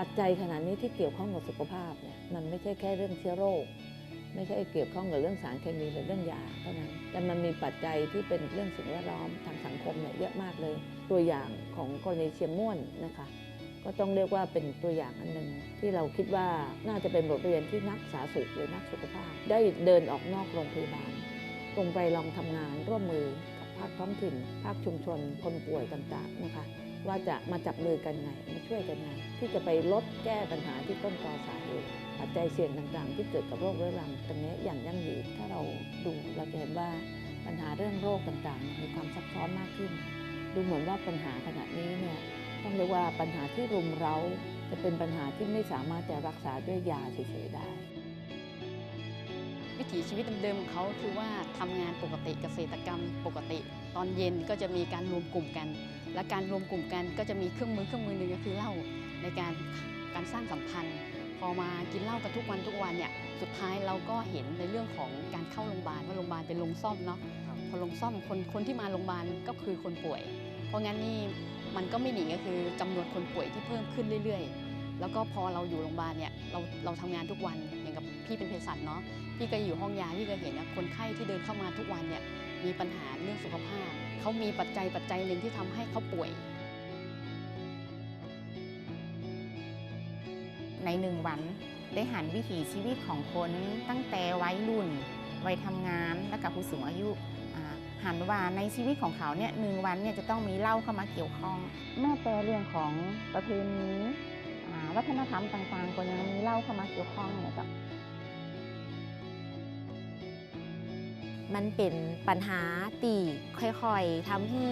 ปัจจัยขนาดนี้ที่เกี่ยวข้องกับสุขภาพเนี่ยมันไม่ใช่แค่เรื่องเชื้อโรค ไม่ใช่เกี่ยวข้องกับเรื่องสารเคมีหรือเรื่องยาเท่านั้นแต่มันมีปัจจัยที่เป็นเรื่องสิ่งแวดล้อมทางสังคมเนี่ยเยอะมากเลย ตัวอย่างของกรณีเชียงม่วนนะคะ ก็ต้องเรียกว่าเป็นตัวอย่างอันหนึ่งที่เราคิดว่าน่าจะเป็นบทเรียนที่นักสาธารณสุขหรือนักสุขภาพ ได้เดินออกนอกโรงพยาบาลตรงไปลองทำงานร่วมมือกับภาคท้องถิ่น ภาคชุมชนคนป่วยต่างๆนะคะ ว่าจะมาจับมือกันไง มาช่วยกันไง ที่จะไปลดแก้ปัญหาที่ต้นตอสาเหตุปัจจัยเสี่ยงต่างๆ ที่เกิดกับโรคเรื้อรังตรงนี้อย่างยั่งยืนถ้าเราดูเราจะเห็นว่าปัญหาเรื่องโรคต่างๆ มีความซับซ้อนมากขึ้น ดูเหมือนว่าปัญหาขณะนี้เนี่ยต้องเรียกว่าปัญหาที่รุมเร้าจะเป็นปัญหาที่ไม่สามารถจะรักษาด้วยยาเฉยๆได้ วิถีชีวิตเดิมๆของเขาคือว่าทำงานปกติเกษตรกรรมปกติ ตอนเย็นก็จะมีการรวมกลุ่มกัน และการรวมกลุ่มกันก็จะมีเครื่องมือเครื่องมือหนึ่งก็คือเหล้าในการการสร้างสัมพันธ์ พอมากินเหล้ากันทุกวันทุกวันเนี่ยสุดท้ายเราก็เห็นในเรื่องของการเข้าโรงพยาบาลว่าโรงพยาบาลเป็นโรงซ่อมเนาะพอโรงซ่อมคนคนที่มาโรงพยาบาลก็คือคนป่วย เพราะงั้นนี่มันก็ไม่หนีก็คือจำนวนคนป่วยที่เพิ่มขึ้นเรื่อย ๆ แล้วก็พอเราอยู่โรงพยาบาลเนี่ยเราเราทำงานทุกวันอย่างกับพี่เป็นเภสัชเนาะพี่ก็อยู่ห้องยาพี่ก็เห็นนะคนไข้ที่เดินเข้ามาทุกวันเนี่ย มีปัญหาเรื่องสุขภาพ เขามีปัจจัยปัจจัยหนึ่งที่ทำให้เขาป่วย ในหนึ่งวันได้หันวิถีชีวิตของคนตั้งแต่วัยรุ่นวัยทำงานและกับผู้สูงอายุหันว่าในชีวิตของเขาเนี่ยหนึ่งวันเนี่ยจะต้องมีเหล้าเข้ามาเกี่ยวข้อง แม้แต่เรื่องของประเพณีวัฒนธรรมต่างๆ ก็ยังมีเหล้าเข้ามาเกี่ยวข้องเนี่ยจ้ะ มันเป็นปัญหาตีค่อยๆทำให้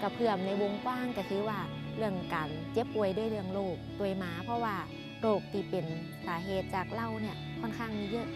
กระเพื่อมในวงกว้างก็คือว่าเรื่องการเจ็บป่วยด้วยเรื่องโรคตัวยหมา เพราะว่าโรคที่เป็นสาเหตุจากเหล้าเนี่ยค่อนข้างมีเยอะ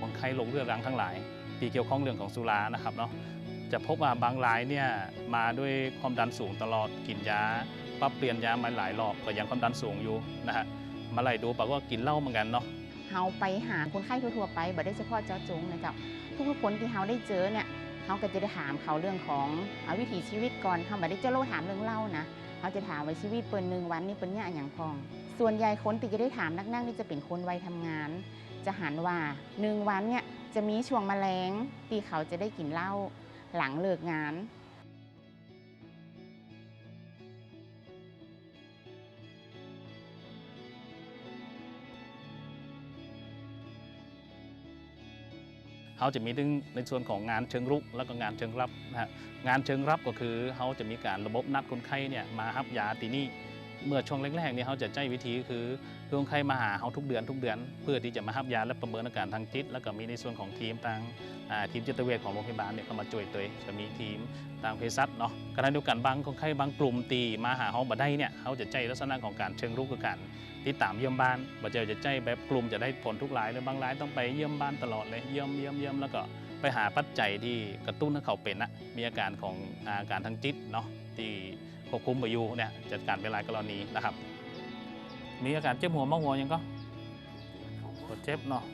คนไข้ลงเรื้อรังทั้งหลายที่เกี่ยวข้องเรื่องของสุรานะครับเนาะจะพบว่าบางรายเนี่ยมาด้วยความดันสูงตลอดกินยาปรับเปลี่ยนยามาหลายรอบก็ยังความดันสูงอยู่นะฮะ มาไล่ดูปรากฏว่ากินเหล้าเหมือนกันเนาะเฮาไปหาคนไข้ทั่วๆไปบ่ได้เฉพาะเจ้าจงนะเจ้าทุกๆคนที่เฮาได้เจอเนี่ยเฮาก็จะได้ถามเขาเรื่องของอวิถีชีวิตก่อนเฮาบ่ได้เจาโลถามเรื่องเล่านะเฮาจะถามว่าชีวิตเปิ้นหนึ่งวันนี่เปิ้นเนี่ยอย่างพอง ส่วนใหญ่คนที่จะได้ถามนักๆนี่จะเป็นคนวัยทำงาน จะหันว่าหนึ่งวันเนี่ยจะมีช่วงแมลงที่เขาจะได้กินเหล้าหลังเลิกงาน เขาจะมีถึงในส่วนของงานเชิงรุกแล้วก็งานเชิงรับนะฮะงานเชิงรับก็คือเขาจะมีการระบบนัดคนไข้เนี่ยมารับยาตีนี่ เมื่อช่วงแรกๆนี่เขาจะใจวิธีก็คือคือคนไข้มาหาเขาทุกเดือนทุกเดือน เพื่อที่จะมารับยาและประเมินอาการทางจิต แล้วก็มีในส่วนของทีมทางทีมจิตเวชของโรงพยาบาลเนี่ยเข้ามาช่วยตัวเองจะมีทีมทางเภสัชเนาะขณะเดียวกันบางคนไข้บางกลุ่มตีมาหาเขาบ่ได้เนี่ยเขาจะใจลักษณะของการเชิงรุกคือการติดตามเยี่ยมบ้านบ่เจอจะใจแบบกลุ่มจะได้ผลทุกรายเลยบางรายต้องไปเยี่ยมบ้านตลอดเลยเยี่ยมเยี่ยมเยี่ยมแล้วก็ ไปหาปัจจัยที่กระตุ้นให้เขาเป็นนะมีอาการของอาการทางจิตเนาะที่ควบคุมไปอยู่เนี่ยจัดการเป็นรายกรณีนะครับ มีอาการเจ็บหัวมากหัวยังก็ปวดเจ็บเนาะ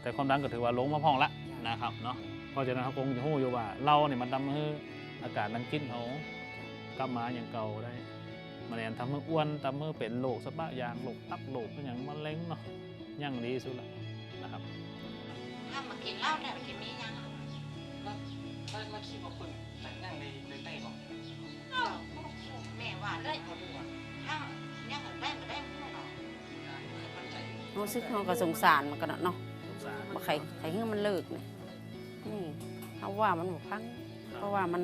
แต่ความดันก็ถือว่าลงมาพองละนะครับเนาะเพราะฉะนั้นเขาคงจะรู้อยู่ว่าเราเนี่ยมันทำให้อาการทางจิตเขากลับมาอย่างเก่าได้มันแอนทำให้อ้วนทำให้เป็นโรคสะบะยางโรคตับโรคอย่างมะเร็งเนาะย่งดีสุดละ กินเหล้าเนี่ยกินมียังแล้วแล้วแล้วคิดว่าคนแต่งนั่งในในใต้ก่อนเอ้าแม่ว่าเลยถ้ายังได้มาได้พวกเรามั่นใจรู้สึกเขาก็สงสารมันก็เนาะสงสารบ่ใครใครให้มันเลิกเนี่ยนี่เขาว่ามันบ่พังเพราะว่ามัน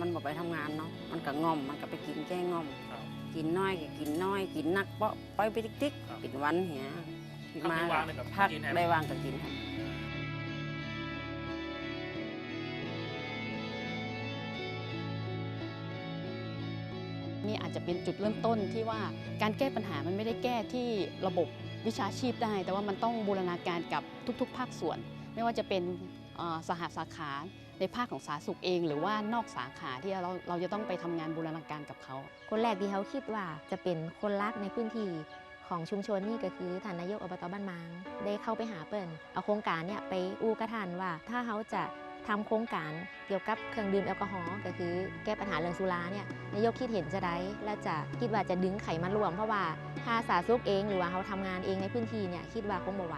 มันบ่ไปทำงานเนาะมันก็ง่อมมันก็ไปกินแก้ง่อม ครับ กินน้อยก็กินน้อย กินหนักเปาะปล่อยไปติ๊กครับๆกินวันเหียถ้าไม่ว่างเนี่ยก็พักกินให้ได้ว่างก็กินครับ นี่อาจจะเป็นจุดเริ่มต้นที่ว่าการแก้ปัญหามันไม่ได้แก้ที่ระบบวิชาชีพได้ แต่ว่ามันต้องบูรณาการกับทุกๆ ภาคส่วน ไม่ว่าจะเป็นสหสาขาในภาคของสาธารณสุขเอง หรือว่านอกสาขาที่เราเราจะต้องไปทำงานบูรณาการกับเขา คนแรกที่เขาคิดว่าจะเป็นคนรักในพื้นที่ของชุมชนนี่ก็คือท่านนายกอบตบ้านมาง ได้เข้าไปหาเปิ่นเอาโครงการเนี่ยไปอู้กระทันว่าถ้าเขาจะ ทำโครงการเกี่ยวกับเครื่องดื่มแอลกอฮอล์ก็คือแก้ปัญหาเรื่องสุราเนี่ยนายกคิดเห็นจะได้และจะคิดว่าจะดึงไขมันรวม เพราะว่าถ้าสาธารณสุขเองหรือว่าเขาทำงานเองในพื้นที่เนี่ยคิดว่าคงบ่ไหว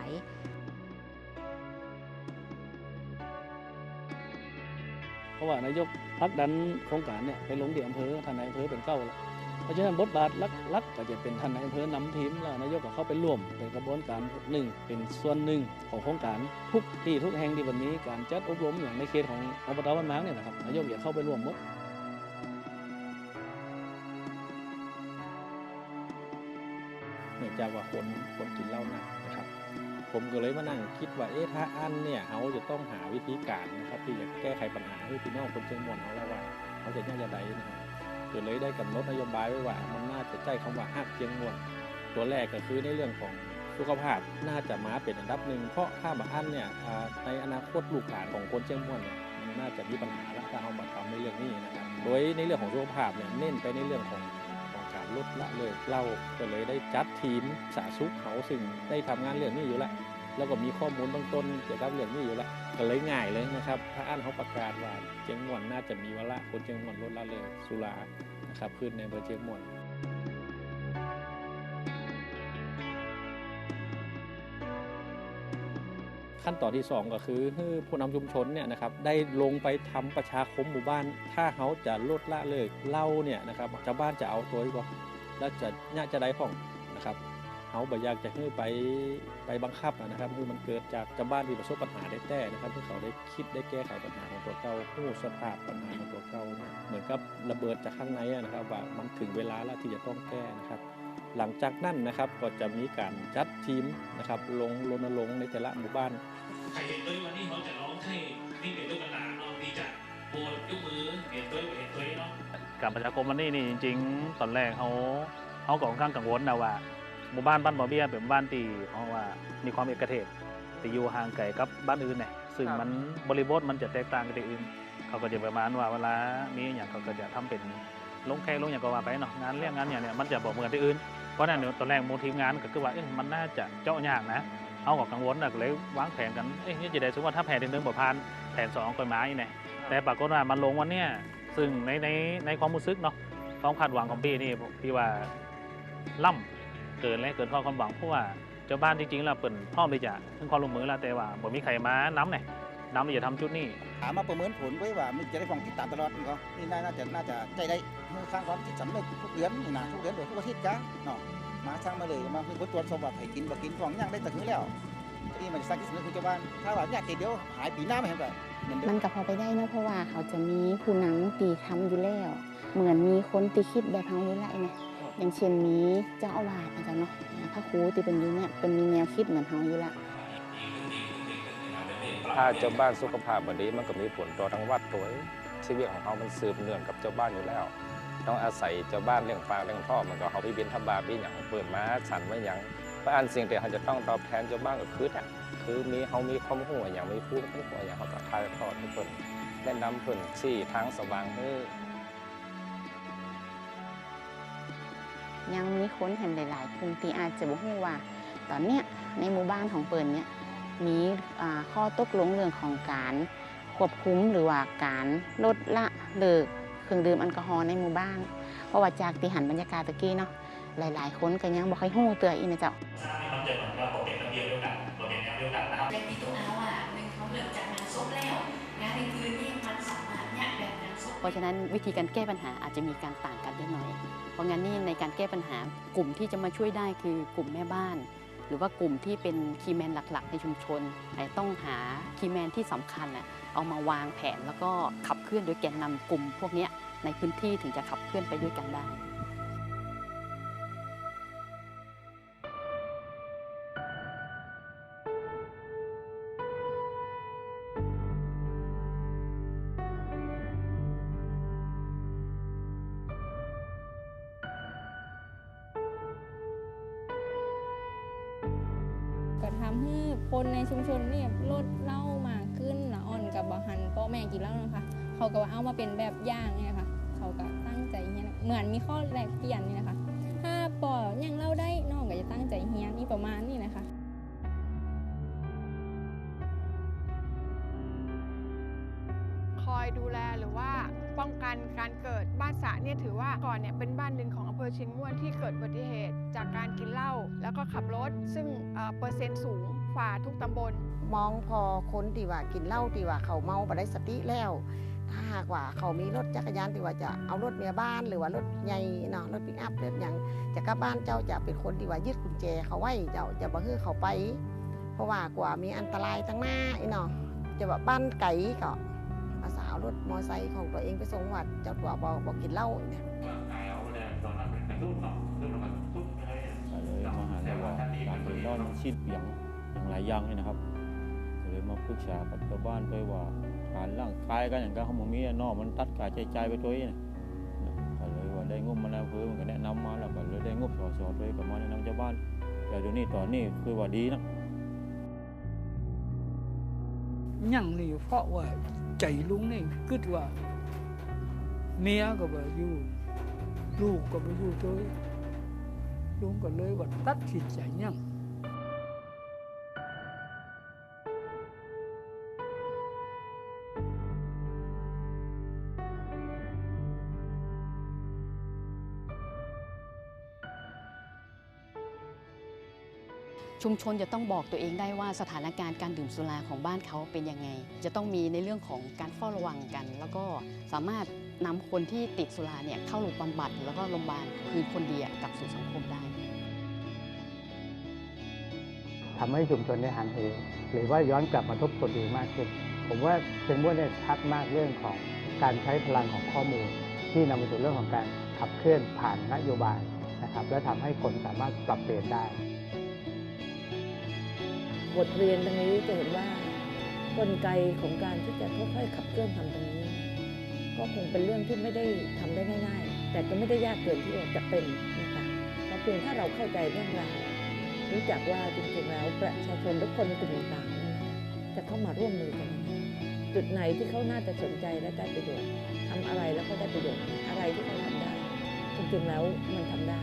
เพราะว่านายกพักดันโครงการเนี่ยไปลงที่อำเภอท่านนายอำเภอเป็นเก้าแล้ว เพราะฉะนั้นบทบาทลักๆก็จะเป็นท่านนายอำเภอนำทีมแล้วนายกก็เข้าไปร่วมเป็นกระบวนการหนึ่งเป็นส่วนหนึ่งของโครงการทุกที่ทุกแห่งที่วันนี้การจัดอบรมอย่างในเขตของอบตบ้านม้างเนี่ยนะครับนายกอย่าเข้าไปร่วมหมดเนื่องจากว่าคนคนกินเหล้าหนักนะครับ ผมก็เลยมานั่งคิดว่าเอ๊ะถ้าอันเนี่ยเขาจะต้องหาวิธีการนะครับที่จะแก้ไขปัญหาให้พี่น้องคนเชียงมวนเขาแล้วว่าเขาจะยังจะไดนะครับ ก็เลยได้กำหนดนโยบายไว้ว่า มันน่าจะใจคำว่าฮักเชียงมวนตัวแรกก็คือในเรื่องของสุขภาพน่าจะมาเป็นอันดับหนึ่งเพราะถ้ามาอันเนี่ยในอนาคตลูกหลานของคนเชียงม่วนเนี่ยมันน่าจะมีปัญหาแล้วถ้าเอามาทำในเรื่องนี้นะครับโดยในเรื่องของสุขภาพเนี่ยเน้นไปในเรื่องของของการลดละเลยเหล่าก็เลยได้จัดทีมสาสุขเขาซึ่งได้ทำงานเรื่องนี้อยู่แล้ว แล้วก็มีข้อมูลเบื้องต้นเกี่ยวกับเรื่องนี้อยู่แล้วก็เลยง่ายเลยนะครับถ้าอ่านเขาประกาศว่าเชียงม่วนน่าจะมีวาระคนเชียงม่วนลดละเลยสุรานะครับขึ้นในอำเภอเชียงม่วนขั้นตอนที่ 2 ก็คือผู้นำชุมชนเนี่ยนะครับได้ลงไปทำประชาคมหมู่บ้าน ถ้าเขาจะลดละเลยเล่าเนี่ยนะครับชาวบ้านจะเอาตัวอีกว่าแล้วจะน่าจะได้พ่องนะครับ เขาบ่อยากจะให้ไปไปบังคับอะนะครับคือมันเกิดจากชาวบ้านที่ประสบปัญหาได้แต่นะครับที่เขาได้คิดได้แก้ไขปัญหาของตัวเก่าผู้สภาพปัญหาของตัวเก่าเนี่ยเหมือนกับระเบิดจากข้างในอะนะครับ ว่ามันถึงเวลาแล้วที่จะต้องแก้นะครับ หลังจากนั้นนะครับก็จะมีการจัดทีมนะครับลงรณรงค์ในแต่ละหมู่บ้านใครเห็นด้วยวันนี้เขาจะร้องให้นี่เป็นด้วยกันหนาเนาะดีจะโบนยกมือเห็นด้วยเห็นด้วยเนาะการประชาคมวันนี้นี่จริง ๆ ตอนแรกเขาเขาก็ค่อนข้างกังวลนะว่า หมู่บ้านบ้านบ่อเบี้ยเป็นหมู่บ้านตีเพราะว่ามีความเอกเทศตีอยู่ห่างไกลกับบ้านอื่นเนี่ยซึ่งมันบริบทมันจะแตกต่างกับที่อื่น เขาก็จะประมาณว่าเวลามีอย่างเขาก็จะทำเป็นลงแขกลงอย่างก็ว่าไปเนาะงานเลี้ยงงานอย่างเนี้ยมันจะบอกเหมือนที่อื่นเพราะฉะนั้นตอนแรกโมทีมงานก็คือว่าเอ๊ะมันน่าจะเจาะยากนะเอาก็กังวลนะก็เลยวางแผนกันเอ๊ะนี่จะได้สมมติว่าถ้าแผนที่หนึ่งบ่ผ่านแผนสองก็มาอีกเนี่ยแต่ปรากฏว่ามันลงวันเนี้ยซึ่งในในในความรู้สึกเนาะความคาดหวังของพี่นี่พี่ว่าล่ำ เกินและเกินความคาดหวังเพราะว่าเจ้าบ้านจริงๆแล้วเปิ่นพร้อมที่จะถึงความลงมือแล้วแต่ว่าบ่มีใครมาน้ำเนี่ยน้ำที่จะทำจุดนี้ถามมาประเมินผลไว้ว่ามันจะได้ฟังติดตามตลอดนี่ก็นี่น่าน่าจะน่าจะใจได้เมื่อสร้างความคิดสำนึกทุกเดือนนี่นะทุกเดือนหรือทุกอาทิตย์จ้ะเนาะมาสร้างมาเลยมาคือผลตรวจสอบว่าใครกินบ่กินฟองย่างได้แต่คือแล้วนี่มันสร้างที่สำนึกคือชาวบ้านถ้าว่าอยากติดเดียวหายปีหน้าไม่เห็นแบบเหมือนเดิมัมนก็พอไปได้นะเพราะว่าเขาจะมีผู้นำตีทำอยู่แล้ว เหมือนมีคนตีคิดแบบเขาอยู่แล้วนะ อย่างเช่นมีเจ้าอาวาสนะจ๊ะเนาะพระครูที่เป็นอยู่เนี่ยเป็นมีแนวคิดเหมือนเขาอยู่ล้วถ้าเจ้าบ้านสุขภาพบดีมันก็มีผลต่อทั้งวัดตัวชีวิตของเขามันสืบเนื่องกับเจ้าบ้านอยู่แล้ว ต้องอาศัยเจ้าบ้านเลี้ยงปลาเลี้ยงท่อมันก็เขาไปบินทบาทไปอย่างเปิดมาฉันไว้อย่างเพราะอันสิ่งที่เขาจะต้องตอบแทนเจ้าบ้านก็คือเนี่ยคือมีเขามีความรู้อย่างมีผู้รู้อย่างเขาก็ทายทอดให้เพิ่นแนะนำเพิ่นชี้ทางสว่างให้ ยังมีคนเห็นหลาย ๆ กลุ่มที่อาจจะบอกว่า ตอนเนี้ยในหมู่บ้านของเปิ่นเนี่ยมีอ่าข้อตกลงเรื่องของการควบคุมหรือว่าการลดละเลิกเครื่องดื่มแอลกอฮอล์ในหมู่บ้าน เพราะว่าจากที่หันบรรยากาศตะกี้เนาะหลาย ๆ คนก็ยังบอกให้หู้เตืออีกนะเจ้ามันจะเหมือนว่าผมเป็นระเบียบเดียวกันผมเป็นแนวเดียวกันนะครับแต่ที่ตัวเอาอะหนึ่งเขาเลิกจากงานศพแล้วงานอื่นๆนี่มันสามารถเนี่ยแบบงานศพเพราะฉะนั้นวิธีการแก้ปัญหาอาจจะมีการต่างกันเล็กน้อยเพ ราะงั้นนี่ในการแก้ปัญหากลุ่มที่จะมาช่วยได้คือกลุ่มแม่บ้าน หรือว่ากลุ่มที่เป็นคีย์แมนหลักๆ ในชุมชนอาจจะต้องหาคีย์แมนที่สำคัญน่ะเอามาวางแผนแล้วก็ขับเคลื่อนโดยแกนนำกลุ่มพวกนี้ในพื้นที่ถึงจะขับเคลื่อนไปด้วยกันได้ ทำให้คนในชุมชนเนี่ยลดเหล้ามากขึ้นละอ่อนกับบะหันพ่อแม่กินเหล้านะคะ เขาก็เอามาเป็นแบบอย่างเนี่ยค่ะ เขาก็ตั้งใจเฮียนเหมือนมีข้อแลกเปลี่ยนนี่นะคะ ถ้าปอยยังเล่าได้น้องก็จะตั้งใจเฮียนนี่ประมาณนี้นะคะ หรือว่าป้องกันการเกิดบ้านสะเนี่ยถือว่าก่อนเนี่ยเป็นบ้านหนึ่งของอำเภอเชียงม่วนที่เกิดอุบัติเหตุ จากการกินเหล้าแล้วก็ขับรถ ซึ่งเปอร์เซ็นต์สูงฝ่าทุกตำบล มองพอคนที่ว่ากินเหล้าที่ว่าเขาเมาไปได้สติแล้ว ถ้าหากว่าเขามีรถจักรยานที่ว่าจะเอารถเมียบ้านหรือว่ารถใหญ่เนาะรถปิกอัพรถอย่างจะกลับบ้านเจ้าจะเป็นคนที่ว่ายึดกุญแจเขาไว้เจ้าจะบ่ให้เขาไป เพราะว่ากว่ามีอันตรายตั้งหน้าไอ้เนาะจะแบบบ้านไก่ก็อ รถมอไซค์ของตัวเองไปส่งวัดเจ้าตัวบอกบอกกินเหล้าเนี่ยก็เลยมาหาในว่าการเป็นนอนชิดเปียงอย่างหลายอย่างนี่นะครับก็เลยมาปรึกษากับชาวบ้านไปว่าการร่างกายกันอย่างก็เขาบอมีนอกมันตัดกายใจใจไปตัวเองก็เลยว่าได้งบมาแล้วเพื่อมันก็แนะนำมาแล้วก็เลยได้งบสอสอตัวเองก็มาแนะนำชาวบ้านแต่เดี๋ยวนี้ตอนนี้คือว่าดีนะยังนี่เพราะว่า ใจลุงนี่คิดว่า เมียก็บ่อยู่ ลูกก็บ่อยู่ด้วยลุงก็เลยว่าตัดสินใจยัง ชุมชนจะต้องบอกตัวเองได้ว่าสถานการณ์การดื่มสุราของบ้านเขาเป็นยังไง จะต้องมีในเรื่องของการเฝ้าระวังกัน แล้วก็สามารถนำคนที่ติดสุราเนี่ยเข้าโรงพยาบำบัดแล้วก็โรงพยาบาลคืนคนดีกลับสู่สังคมได้ทำให้ชุมชนได้หันเหหรือว่าย้อนกลับมาทบทวนดูมากขึ้น ผมว่าเชียงม่วนเนี่ยชัดมากเรื่องของการใช้พลังของข้อมูล ที่นำไปสู่เรื่องของการขับเคลื่อนผ่านนโยบายนะครับและทำให้คนสามารถปรับเปลี่ยนได้ บทเรียนตรงนี้จะเห็นว่ากลไกของการที่จะค่อยๆขับเคลื่อนทำตรงนี้ ก็คงเป็นเรื่องที่ไม่ได้ทำได้ง่าย ๆ แต่ก็ไม่ได้ยากเกินที่จะเป็นนะคะเพราะเพียงถ้าเราเข้าใจเรื่องราวรู้จักว่าจริงๆแล้วประชาชนทุกคนกลุ่มต่างๆจะเข้ามาร่วมมือกัน จุดไหนที่เขาน่าจะสนใจและได้ประโยชน์ทำอะไรแล้วก็ได้ประโยชน์อะไรที่เขาทำได้จริงๆแล้วมันทำได้